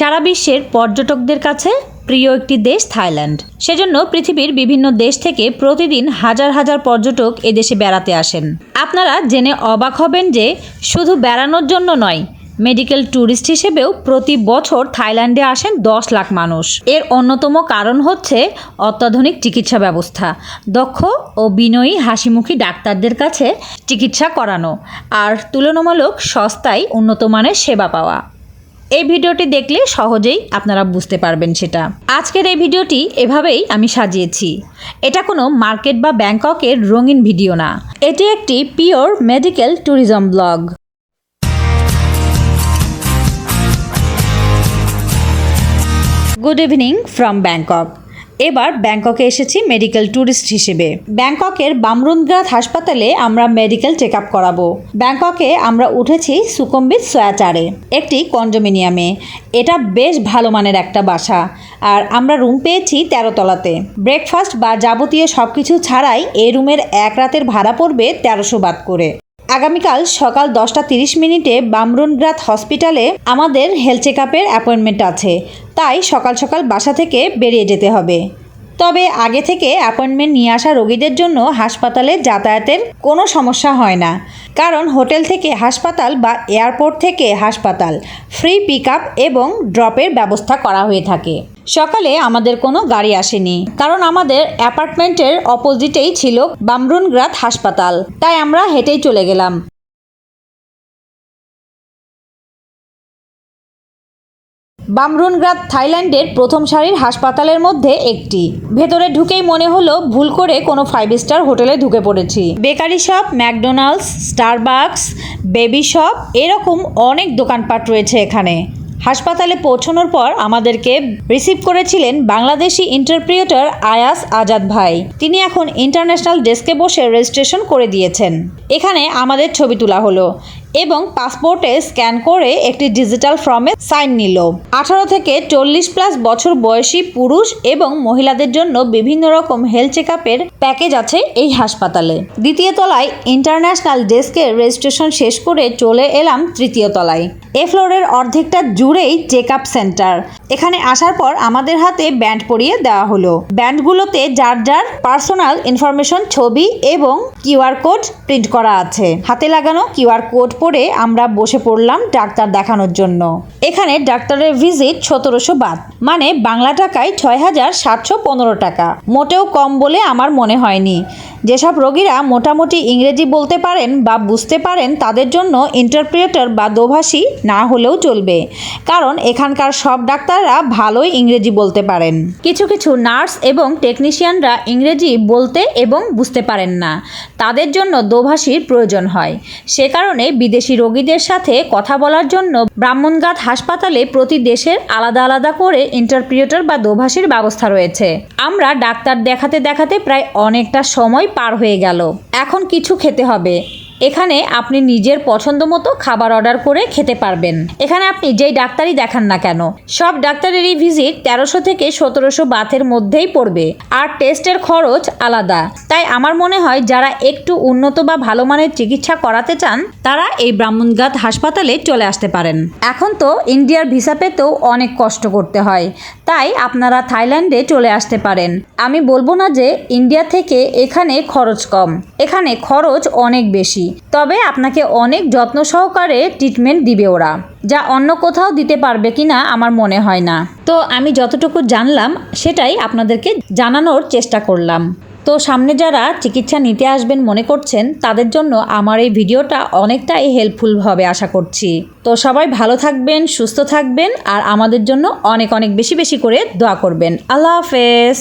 সারা বিশ্বের পর্যটকদের কাছে প্রিয় একটি দেশ থাইল্যান্ড। সেজন্য পৃথিবীর বিভিন্ন দেশ থেকে প্রতিদিন হাজার হাজার পর্যটক এদেশে বেড়াতে আসেন। আপনারা জেনে অবাক হবেন যে শুধু বেড়ানোর জন্য নয়, মেডিকেল ট্যুরিস্ট হিসেবেও প্রতি বছর থাইল্যান্ডে আসেন দশ লাখ মানুষ। এর অন্যতম কারণ হচ্ছে অত্যাধুনিক চিকিৎসা ব্যবস্থা, দক্ষ ও বিনয়ী হাসিমুখী ডাক্তারদের কাছে চিকিৎসা করানো, আর তুলনামূলক সস্তায় উন্নত মানের সেবা পাওয়া। এই ভিডিওটি দেখলে সহজেই আপনারা বুঝতে পারবেন সেটা। আজকের এই ভিডিওটি এভাবেই আমি সাজিয়েছি। এটা কোনো মার্কেট বা ব্যাংককের রঙিন ভিডিও না। এটি একটি pure medical tourism blog. Good evening from Bangkok. এবার ব্যাংককে এসেছি মেডিকেল ট্যুরিস্ট হিসেবে। ব্যাংককের বামরুনগ্রাথ হাসপাতালে আমরা মেডিকেল চেক আপ করাবো। ব্যাংককে আমরা উঠেছি সুকম্বিত সোয়াচারে একটি কন্ডোমিনিয়ামে। এটা বেশ ভালো মানের একটা বাসা। আর আমরা রুম পেয়েছি তেরো তলাতে ব্রেকফাস্ট বা যাবতীয় সব কিছু ছাড়াই এই রুমের এক রাতের ভাড়া পড়বে তেরোশো বাদ করে। আগামীকাল সকাল দশটা তিরিশ মিনিটে বামরুনগ্রাথ হসপিটালে আমাদের হেলথ চেক আপের অ্যাপয়েন্টমেন্ট আছে। তাই সকাল সকাল বাসা থেকে বেরিয়ে যেতে হবে। তবে আগে থেকে অ্যাপয়েন্টমেন্ট নিয়ে আসা রোগীদের জন্য হাসপাতালে যাতায়াতের কোনো সমস্যা হয় না। কারণ হোটেল থেকে হাসপাতাল বা এয়ারপোর্ট থেকে হাসপাতাল, ফ্রি পিক আপ এবং ড্রপের ব্যবস্থা করা হয়ে থাকে। সকালে আমাদের কোনো গাড়ি আসেনি। কারণ আমাদের অ্যাপার্টমেন্টের অপোজিটেই ছিল বামরুনগ্রাথ হাসপাতাল। তাই আমরা হেঁটেই চলে গেলাম। বামরুনগ্রাথ থাইল্যান্ডের প্রথম সারির হাসপাতালের মধ্যে একটি। ভেতরে ঢুকেই মনে হলো ভুল করে কোনো ফাইভ স্টার হোটেলে ঢুকে পড়েছি। Bakery shop, McDonald's, Starbucks, baby shop, এরকম অনেক দোকানপাট রয়েছে এখানে। হাসপাতালে পৌঁছানোর পর আমাদেরকে রিসিভ করেছিলেন বাংলাদেশি ইন্টারপ্রিয়েটার আয়াস আজাদ ভাই। তিনি এখন ইন্টারন্যাশনাল ডেস্কে বসে রেজিস্ট্রেশন করে দিয়েছেন। এখানে আমাদের ছবি তোলা হলো। এবং পাসপোর্টে স্ক্যান করে একটি ডিজিটাল ফর্মে সাইন নিল। আঠারো থেকে চল্লিশ প্লাস বছর বয়সী পুরুষ এবং মহিলাদের জন্য বিভিন্ন রকম হেলথ চেক প্যাকেজ আছে এই হাসপাতালে। দ্বিতীয় তলায় ইন্টারন্যাশনাল ডেস্কে রেজিস্ট্রেশন শেষ করে চলে এলাম তৃতীয় তলায়। এ ফ্লোরের অর্ধেকটা জুড়েই চেক আপ সেন্টার এখানে আসার পর আমাদের হাতে ব্যান্ড পরিয়ে দেওয়া হলো। ব্যান্ডগুলোতে যার যার পার্সোনাল ইনফরমেশন ছবি এবং কিউআর কোড প্রিন্ট করা আছে। হাতে লাগানো কিউআর কোড পরে আমরা বসে পড়লাম ডাক্তার দেখানোর জন্য। এখানে ডাক্তারের ভিজিট সতেরোশো বাদ। মানে বাংলা টাকায় ছয় হাজার সাতশো পনেরো টাকা। মোটেও কম বলে আমার মনে হয়নি। যেসব রোগীরা মোটামুটি ইংরেজি বলতে পারেন বা বুঝতে পারেন তাদের জন্য ইন্টারপ্রিয়েটর বা দোভাষী না হলেও চলবে। কারণ এখানকার সব ডাক্তাররা ভালোই ইংরেজি বলতে পারেন। কিছু কিছু নার্স এবং টেকনিশিয়ানরা ইংরেজি বলতে এবং বুঝতে পারেন না। তাদের জন্য দোভাষীর প্রয়োজন হয়। সে কারণে বিদেশি রোগীদের সাথে কথা বলার জন্য ব্রাহ্মণঘাট হাসপাতালে প্রতি দেশের আলাদা আলাদা করে ইন্টারপ্রিয়েটর বা দোভাষীর ব্যবস্থা রয়েছে। আমরা ডাক্তার দেখাতে দেখাতে প্রায় অনেকটা সময় পার হয়ে গেল। এখন কিছু খেতে হবে। এখানে আপনি নিজের পছন্দ মতো খাবার অর্ডার করে খেতে পারবেন। এখানে আপনি যেই ডাক্তারই দেখান না কেন, সব ডাক্তারেরই ভিজিট তেরোশো থেকে সতেরোশো বাথের মধ্যেই পড়বে আর টেস্টের খরচ আলাদা। তাই আমার মনে হয় যারা একটু উন্নত বা ভালো মানের চিকিৎসা করাতে চান, তারা এই ব্রাহ্মণঘাট হাসপাতালে চলে আসতে পারেন। এখন তো ইন্ডিয়ার ভিসা পেতেও অনেক কষ্ট করতে হয়, তাই আপনারা থাইল্যান্ডে চলে আসতে পারেন। আমি বলব না যে ইন্ডিয়া থেকে এখানে খরচ কম। এখানে খরচ অনেক বেশি। তবে আপনাকে অনেক যত্ন সহকারে ট্রিটমেন্ট দিবে ওরা, যা অন্য কোথাও দিতে পারবে কিনা আমার মনে হয় না। তো আমি যতটুকু জানলাম, সেটাই আপনাদেরকে জানানোর চেষ্টা করলাম। তো সামনে যারা চিকিৎসা নিতে আসবেন মনে করছেন, তাদের জন্য আমার এই ভিডিওটা অনেকটাই হেল্পফুল হবে আশা করছি। তো সবাই ভালো থাকবেন, সুস্থ থাকবেন, আর আমাদের জন্য অনেক অনেক বেশি বেশি করে দোয়া করবেন। আল্লাহ হাফেজ।